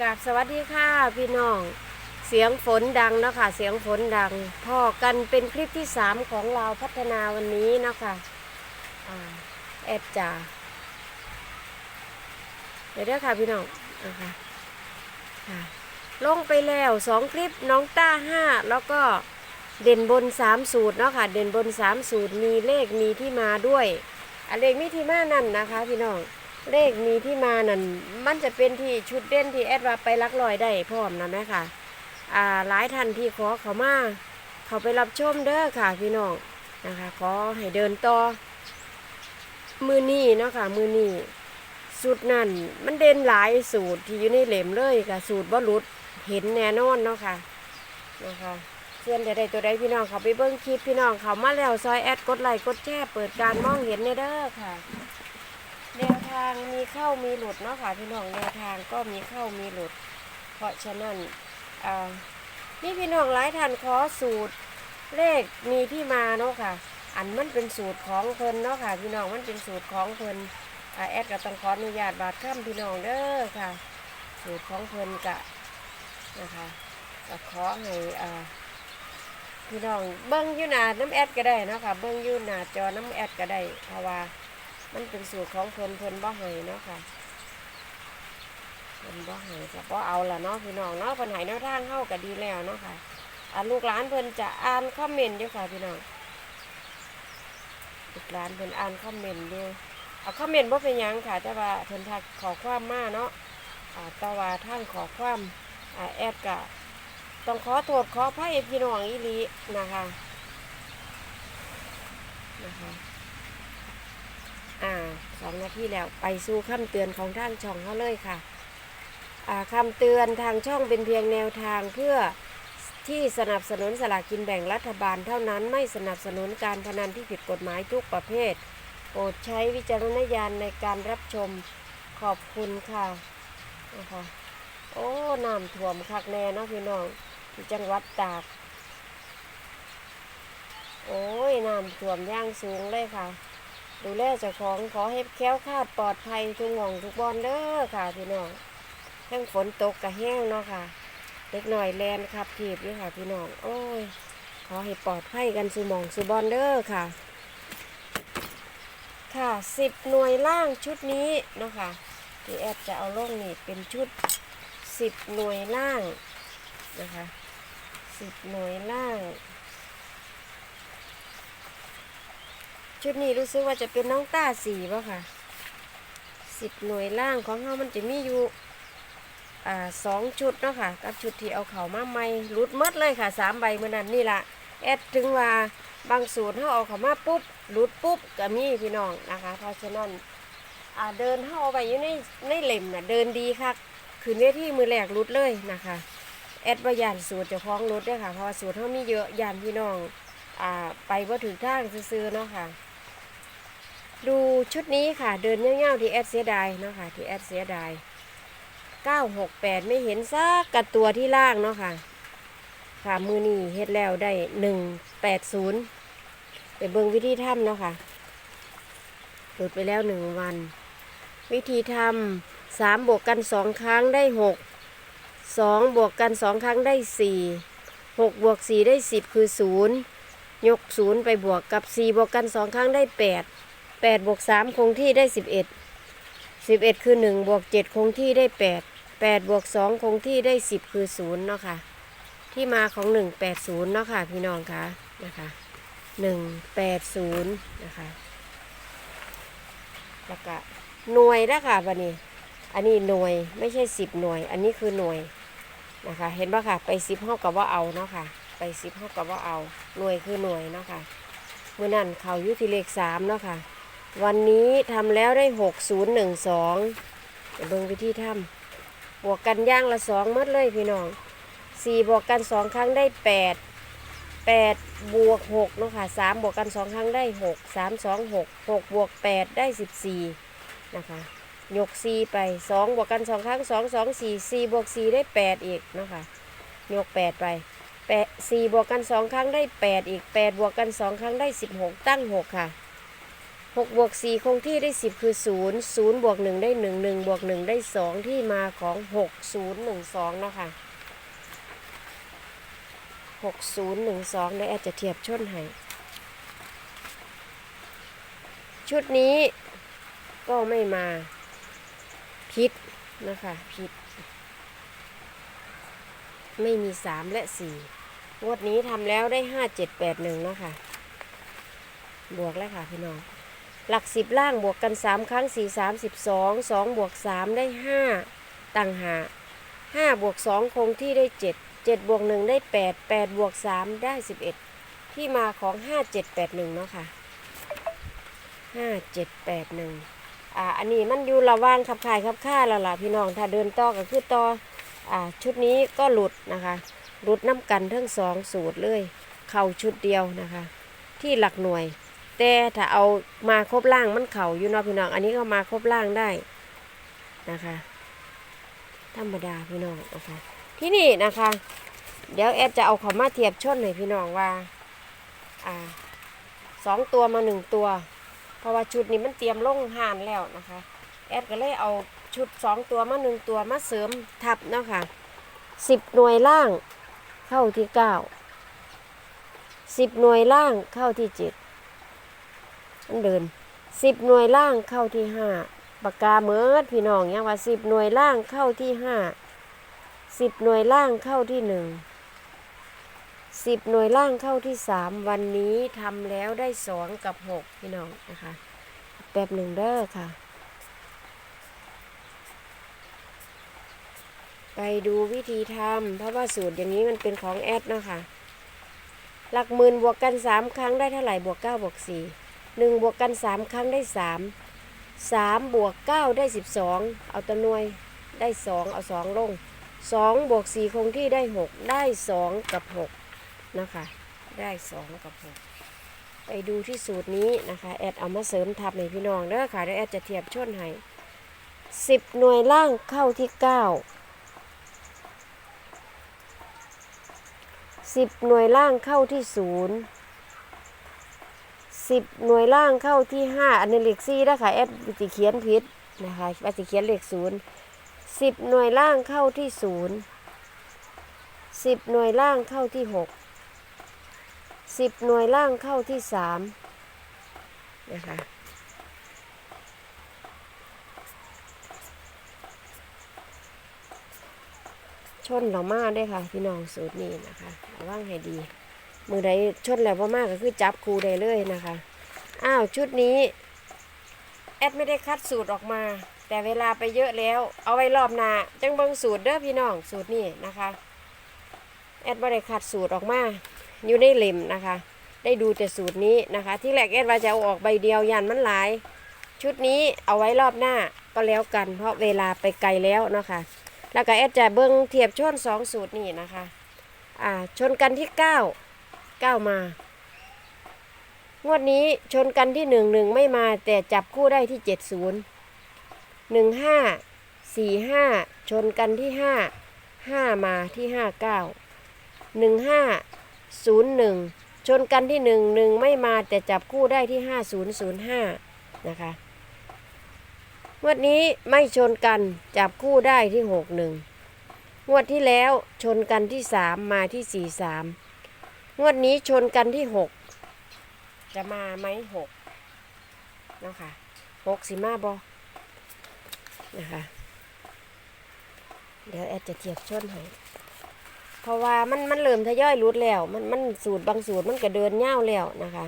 กราบสวัสดีค่ะพี่น้อง เสียงฝนดังเนาะคะเสียงฝนดังพ่อกันเป็นคลิปที่สามของเราพัฒนาวันนี้เนาะคะอ่าแอดจ่าเดี๋ยวเด้อค่ะพี่น้องนะคะะลงไปแล้วสองคลิปน้องต้าห้าแล้วก็เด่นบนสามสูตรเนาะค่ะเด่นบนสามสูตรมีเลขมีที่มาด้วยอันเลขมีที่มานั่นนะคะ พี่น้อง เลขมีที่มานั่นมันจะเป็นที่ชุดเด่นที่แอดว่าไปลักลอยได้พร้อมนะแม่ค่ะ อ่าหลายท่านที่ขอเขามาเขาไปรับชมเด้อค่ะพี่น้องนะคะ ขอให้เดินต่อ มือนี่เนาะค่ะ มือนี่สูตรนั่นมันเด่นหลายสูตรที่อยู่ในเหลมเลยค่ะ สูตรบ่หลุดเห็นแน่นอนเนาะค่ะนะคะเชื่อนจะได้ตัวใดพี่น้องเขาไปเบิ้งคลิปพี่น้องเขามาแล้วซอยแอดกดไลค์กดแชร์เปิดการมองเห็นในเด้อค่ะ ทางมีเข้ามีหลุดเนาะค่ะพี่น้องแนวทางก็มีเข้ามีหลุด เพราะฉะนั้นอ่านี่พี่น้องหลายท่านขอสูตรเลขมีที่มาเนาะค่ะ อันมันเป็นสูตรของเพิ่นเนาะค่ะ พี่น้องมันเป็นสูตรของเพิ่นอแอดก็ต้องขออนุญาตบาดข้ามพี่น้องเด้อค่ะ สูตรของเพิ่นกะนะคะก็ขอให้อ่าพี่น้องเบิ้งยู่หนาน้ำแอดก็ได้เนาะค่ะเบิ้งยู่หนาจอน้ำแอดก็ได้เพราะว่า มันเป็นสูตรของเพิ่นเพิ่นบ่ให้เนาะค่ะเพิ่นบ่ให้ก็บ่เอาละเนาะพี่น้องเนาะเพิ่นให้แนวทางเฮาก็ดีแล้วเนาะค่ะอ่าลูกหลานเพิ่นจะอ่านคอมเมนต์อยู่ค่ะพี่น้องลูกหลานเพิ่นอ่านคอมเมนต์อยู่เอาคอมเมนต์บ่เป็นหยังค่ะ แต่ว่าเพิ่นทักขอความมาเนาะอ่าแต่ว่าทางขอความอ่าแอดก็ต้องขอโทษขออภัยพี่น้องอีหลีนะคะนะคะ สองนาทีแล้วไปสู่คำเตือนของทางช่องเขาเลยค่ะคำเตือนทางช่องเป็นเพียงแนวทางเพื่อที่สนับสนุนสลากกินแบ่งรัฐบาลเท่านั้นไม่สนับสนุนการพนันที่ผิดกฎหมายทุกประเภทโปรดใช้วิจารณญาณในการรับชมขอบคุณค่ะนะคะโอ้น้ำท่วมคักแน่นะพี่น้องที่จังหวัดตาก โอ้ยน้ำท่วมย่างสูงเลยค่ะ ดูแลเจ้าของขอให้แค้วคาดปลอดภัยทุกห่องทุกบอนเด้อค่ะพี่น้องทั้งฝนตกกะแห้งเนาะค่ะ เล็กหน่อยแลนครับทีบด้วยค่ะพี่น้อง โอ้ย ขอให้ปลอดภัยกันสุหมองสุบอนเด้อค่ะ ค่ะสิบหน่วยล่างชุดนี้เนาะค่ะที่แอดจะเอาลงนี่เป็นชุดสิบหน่วยล่างนะคะสิบหน่วยล่าง ชุดนี้รู้สึกว่าจะเป็นน้องต้าสีป่ะค่ะสิบหน่วยล่างของเขามันจะมีอยู่สองชุดเนาะค่ะ กับชุดที่เอาเข่ามาใหม่รุดหมดเลยค่ะสามใบเมื่อนั้นนี่ละแอดถึงว่าบางสูตรเขาเอาเข่ามาปุ๊บรุดปุ๊บก็มีพี่น้องนะคะ เพราะฉะนั้นเดินเข้าเอาไปอยู่ในในเหล่มน่ะเดินดีค่ะคืนเวทีมือแรกรุดเลยนะคะแอดว่ายานสูตรจะคล้องรุดด้วยค่ะเพราะว่าสูตรเขามีเยอะยานพี่น้องอไปว่าถึงทางซื้อเนาะค่ะ ดูชุดนี้ค่ะ เดินเงี้ยวๆที่แอดเสียดายเนาะค่ะที่แอดเสียดาย968 ไม่เห็นซักกับตัวที่ล่างเนาะค่ะค่ะมือนี่เฮ็ดแล้วได้ 180ไปเบิ่งวิธีทำเนาะค่ะหลุดไปแล้วหนึ่งวัน วิธีทำสามบวกกันสองครั้งได้หกสองบวกกันสองครั้งได้สี่หกบวกสี่ได้สิบคือศูนย์ยกศูนย์ไปบวกกับสี่บวกกันสองครั้งได้แปด แปดบวกสามคงที่ได้สิบเอ็ดสิบเอ็ดคือหนึ่งบวกเจ็ดคงที่ได้แปดแปดบวกสองคงที่ได้สิบคือศูนย์เนาะค่ะ ที่มาของหนึ่งแปดศูนย์เนาะค่ะพี่น้องคะนะคะหนึ่งแปดศูนย์นะคะแล้วก็หน่วยนะค่ะบันนี้ อันนี้หน่วยไม่ใช่สิบหน่วย อันนี้คือหน่วยนะคะ เห็นปะค่ะ ไปสิบเท่ากับว่าเอาเนาะค่ะ ไปสิบเท่ากับว่าเอา หน่วยคือหน่วยเนาะค่ะเมื่อนั้นเขาอยุติเลขสามเนาะค่ะ วันนี้ทำแล้วได้หกศูนย์หนึ่งสองเบิ่งวิธีทำบวกกันย่างละสองมัดเลยพี่น้องสี่บวกกันสองครั้งได้แปดแปดบวกหกเนาะค่ะสามบวกกันสองครั้งได้หกสามสองหกหกบวกแปดได้สิบสี่นะคะยกสี่ไปสองบวกกันสองครั้งสองสองสี่สี่บวกสี่ได้แปดอีกเนาะค่ะยกแปดไปแปดสี่บวกกันสองครั้งได้แปดอีกแปดบวกกันสองครั้งได้สิบหกตั้งหกค่ะ หกบวกสี่คงที่ได้สิบคือศูนย์ศูนย์บวกหนึ่งได้หนึ่งหนึ่งบวกหนึ่งได้สองที่มาของหกศูนย์หนึ่งสองนะคะหกศูนย์หนึ่งสองได้อาจจะเทียบชนให้ ชุดนี้ก็ไม่มาผิดนะคะผิดไม่มีสามและสี่งวดนี้ทำแล้วได้ห้าเจ็ดแปดหนึ่งนะคะ บวกแล้วค่ะพี่น้อง หลักสิบล่างบวกกันสามครั้งสี่สามสิบสองสองบวกสามได้ห้าต่างหากห้าบวกสองคงที่ได้เจ็ดเจ็ดบวกหนึ่งได้แปดแปดบวกสามได้สิบเอ็ดที่มาของห้าเจ็ดแปดหนึ่งเนาะค่ะห้าเจ็ดแปดหนึ่งอ่า อันนี้มันอยู่ระว่างขับขายขับค่าแล้วล่ะพี่น้อง ถ้าเดินต่อก็คือต่อ อ่า ชุดนี้ก็หลุดนะคะ หลุดน้ำกันทั้งสองสูตรเลย เข่าชุดเดียวนะคะ ที่หลักหน่วย แต่ถ้าเอามาครบล่างมันเข่าอยู่เนาะพี่น้อง อันนี้ก็มาครบล่างได้นะคะ ธรรมดาพี่น้องนะคะที่นี่นะคะ เดี๋ยวแอดจะเอาขามาเทียบชนให้พี่น้องว่าอ่าสองตัวมาหนึ่งตัว เพราะว่าชุดนี้มันเตรียมลงหานแล้วนะคะ แอดก็เลยเอาชุดสองตัวมาหนึ่งตัวมาเสริมทับเนาะค่ะสิบหน่วยล่างเข้าที่เก้าสิบหน่วยล่างเข้าที่เจ็ด มันเดินสิบหน่วยล่างเข้าที่ห้าปากกาเมิดพี่น้องยังว่าสิบหน่วยล่างเข้าที่ห้าสิบหน่วยล่างเข้าที่หนึ่งสิบหน่วยล่างเข้าที่สามวันนี้ทำแล้วได้สองกับหกพี่น้องนะคะแป๊บหนึ่งเด้อค่ะ ไปดูวิธีทำเพราะว่าสูตรอย่างนี้มันเป็นของแอดนะคะหลักหมื่นบวกกันสามครั้งได้เท่าไหร่บวกเก้าบวกสี่ หนึ่งบวกกันสามครั้งได้สามสามบวกเก้าได้สิบสองเอาตัวหน่วยได้สองเอาสองลงสองบวกสี่คงที่ได้หกได้สองกับหกนะคะ ได้สองกับหกไปดูที่สูตรนี้นะคะ แอดเอามาเสริมทับในพี่น้องเด้อค่ะเดี๋ยวแอดจะเทียบชนให้สิบหน่วยล่างเข้าที่เก้าสิบหน่วยล่างเข้าที่ศูนย์ สิบหน่วยล่างเข้าที่ห้าอันนี้เลขสี่นะคะแอดสิเขียนผิดนะคะว่าสิเขียนเลขศูนย์สิบหน่วยล่างเข้าที่ศูนย์สิบหน่วยล่างเข้าที่หกสิบหน่วยล่างเข้าที่สามนะคะชนเรามาได้อค่ะ พี่น้องสูตรนี้นะคะระวังให้ดี มือใดชนแล้วพ่อมากก็คือจับครูได้เลยนะคะ อ้าวชุดนี้ แอดไม่ได้คัดสูตรออกมา แต่เวลาไปเยอะแล้ว เอาไว้รอบหน้าจังเบิงสูตรเด้อพี่น้องสูตรนี้นะคะ แอดไม่ได้คัดสูตรออกมา อยู่ในเล่มนะคะ ได้ดูแต่สูตรนี้นะคะ ที่แรกแอดว่าจะเอาออกใบเดียวยันมันหลาย ชุดนี้เอาไว้รอบหน้าก็แล้วกัน เพราะเวลาไปไกลแล้วเนาะคะแล้วก็แอดจะเบิ้งเทียบชนสองสูตรนี่นะคะ อ่าชนกันที่เก้า ก้ามา งวดนี้ชนกันที่หนึ่งหนึ่งไม่มา แต่จับคู่ได้ที่เจ็ดศูนย์หนึ่งห้าสี่ห้าชนกันที่ห้าห้ามาที่ห้าเก้าหนึ่งห้าศูนย์หนึ่งชนกันที่หนึ่งหนึ่งไม่มาแต่จับคู่ได้ที่ห้าศูนย์ศูนย์ห้านะคะงวดนี้ไม่ชนกันจับคู่ได้ที่หกหนึ่งงวดที่แล้วชนกันที่สามมาที่สี่สาม งวดนี้ชนกันที่หกจะมาไหมหกนะคะหกสิมาบอนะคะเดี๋ยวแอดจะเทียบชนให้เพราะว่ามันมันเริ่มทยอยรุดแล้ว มันมันสูตรบางสูตรมันก็เดินเง่าแล้วนะคะ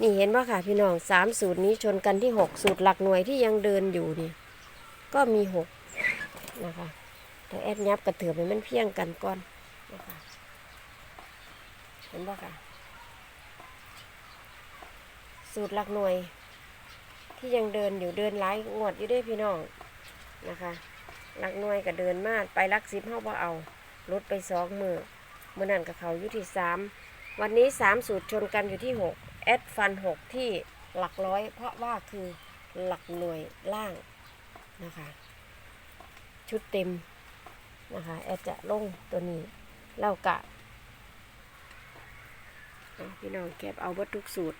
นี่เห็นว่าค่ะพี่น้องสามสูตรนี้ชนกันที่หกสูตรหลักหน่วยที่ยังเดินอยู่นี่ก็มีหกนะคะแต่แอดยับกระเถือบให้มันเพียงกันก่อนนะคะ เห็นป่ค่ะ สูตรหลักหน่วย ที่ยังเดินอยู่เดินไล่งวดอยู่ได้พี่น้องนะคะหลักหน่วยก็เดินมากไปลักสิบเท่าว่าเอาลดไปสองมือเมื่อนั้นกับเขาอยู่ที่สามวันนี้สามสูตรชนกันอยู่ที่หกแอดฟันหกที่หลักร้อย เพราะว่าคือหลักหน่วยล่างนะคะชุดเต็มนะคะแอดจะลงตัวนี้เล่ากะ พี่น้องแก็บเอาวัตถุสูตร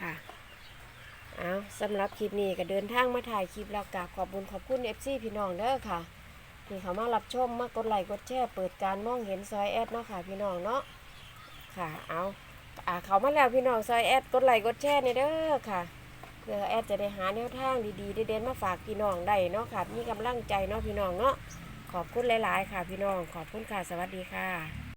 ค่ะ เอาสำหรับคลิปนี้ก็เดินทางมาถ่ายคลิปแล้วกาขอบคุณขอบคุณเอฟซีพี่น้องเด้อค่ะที่เขามารับชมมากดไลค์กดแชร์เปิดการมองเห็นซอยแอดเนาะค่ะพี่น้องเนาะค่ะ เอาอาเขามาแล้วพี่น้องซอยแอดกดไลค์กดแชร์นี่เด้อค่ะ เพื่อแอดจะได้หาแนวทางดีๆเด่นๆมาฝากพี่น้องได้เนาะค่ะ มีกำลังใจเนาะพี่น้องเนาะขอบคุณหลาย ๆ ค่ะพี่น้อง ขอบคุณค่ะ สวัสดีค่ะ